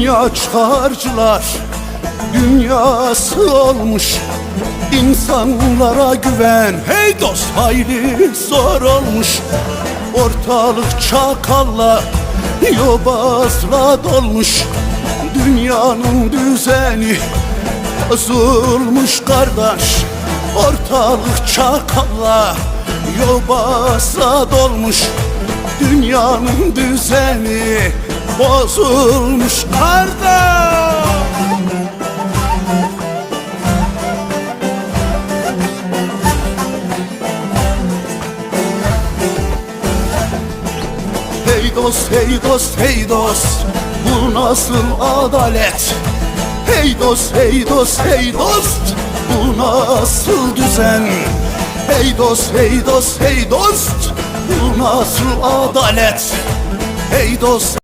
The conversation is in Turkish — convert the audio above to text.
Dünya çıkarcılar dünyası olmuş İnsanlara güven. Hey dost hayli zor olmuş Ortalık çakalla yobazla dolmuş. Dünyanın düzeni bozulmuş kardeş Ortalık çakalla yobazla dolmuş. Dünyanın düzeni bozulmuş kardeş Hey dost, hey dost, hey dost Bu nasıl adalet? Hey dost, hey dost, hey dost Bu nasıl düzen? Hey dost, hey dost, hey dost Bu nasıl adalet? Hey dost